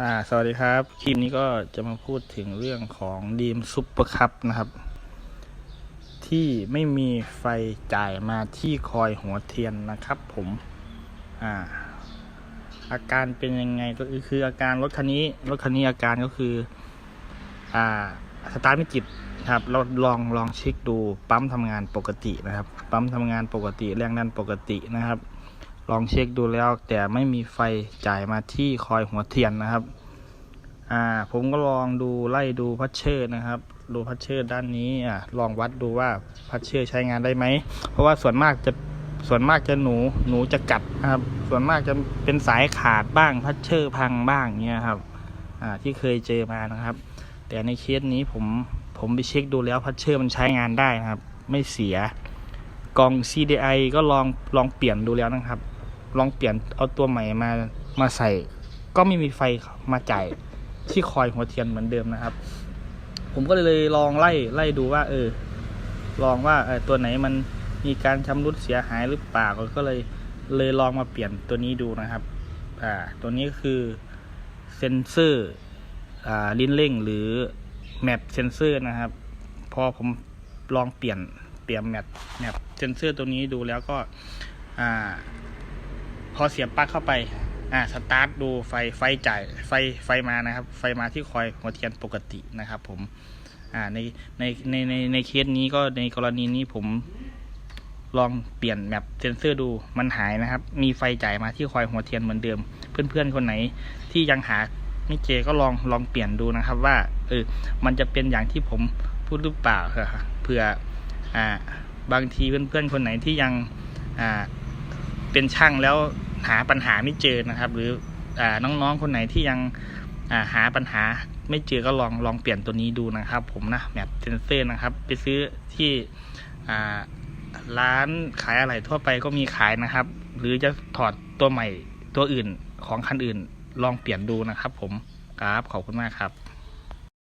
อ่าสวัสดีครับ คลิปนี้ก็จะมาพูดถึงเรื่องของดีมซุปเปอร์คัพนะครับ ที่ไม่มีไฟจ่ายมาที่คอยหัวเทียนนะครับผมอ่าอาการเป็นยังไงก็คืออาการรถคันนี้รถคันนี้อาการก็คือ อ่าสตาร์ทไม่ติดครับ เราลองลองเช็คดูปั๊มทำงานปกตินะครับ ปั๊มทำงานปกติแรงดันปกตินะครับ ลองเช็คดูแล้ว แต่ไม่มีไฟจ่ายมาที่คอยหัวเทียนนะครับ อ่า ผมก็ลองดูไล่ดูพัชเชอร์นะครับ ดูพัชเชอร์ด้านนี้อ่าลองวัดดูว่าพัชเชอร์ใช้งานได้ไหม เพราะว่าส่วนมากจะส่วนมากจะหนูหนูจะกัดนะครับ ส่วนมากจะเป็นสายขาดบ้างพัชเชอร์พังบ้างเงี้ยครับ อ่าที่เคยเจอมานะครับ แต่ในเคสนี้ผมผมไปเช็คดูแล้วพัชเชอร์มันใช้งานได้นะครับ ไม่เสียกล่อง CDI ก็ลองลองเปลี่ยนดูแล้วนะครับ ลองเปลี่ยนเอาตัวใหม่มามาใส่ ก็ไม่มีไฟมาจ่ายที่คอยหัวเทียนเหมือนเดิมนะครับ ผมก็เลยลองไล่ไล่ดูว่า เออ ลองว่าเออตัวไหนมันมีการชำรุดเสียหายหรือเปล่าก็เลยเลยลองมาเปลี่ยนตัวนี้ดูนะครับ อ่า ตัวนี้คือเซนเซอร์อ่าลิ้นเร่งหรือแมปเซนเซอร์นะครับ พอผมลองเปลี่ยนเปลี่ยนแมปแมปเซนเซอร์ตัวนี้ดูแล้วก็ อ่า พอเสียบปลั๊กเข้าไป อ่า สตาร์ทดูไฟ ไฟจ่าย ไฟ ไฟมานะครับ ไฟมาที่คอยหัวเทียนปกตินะครับ ผม อ่า ใน ใน ใน ใน ในเคสนี้ก็ ในกรณีนี้ผมลองเปลี่ยนแมปเซนเซอร์ดูมันหายนะครับ มีไฟจ่ายมาที่คอยหัวเทียนเหมือนเดิม เพื่อนๆคนไหนที่ยังหาไม่เจอก็ลองลองเปลี่ยนดูนะครับ ว่าเออมันจะเป็นอย่างที่ผมพูดหรือเปล่าเผื่ออ่าบางทีเพื่อนๆคนไหนที่ยังอ่าเป็นช่างแล้ว หาปัญหาไม่เจอนะครับ หรืออน้องๆคนไหนที่ยังาหาปัญหาไม่เจอก็ลองลองเปลี่ยนตัวนี้ดูนะครับ ผมนะแมปเซนเซอร์นะครับ ไปซื้อที่ร้านขายอะไรทั่วไปก็มีขายนะครับ หรือจะถอดตัวใหม่ตัวอื่นของคันอื่น ลองเปลี่ยนดูนะครับ ผมครับขอบคุณมากครับ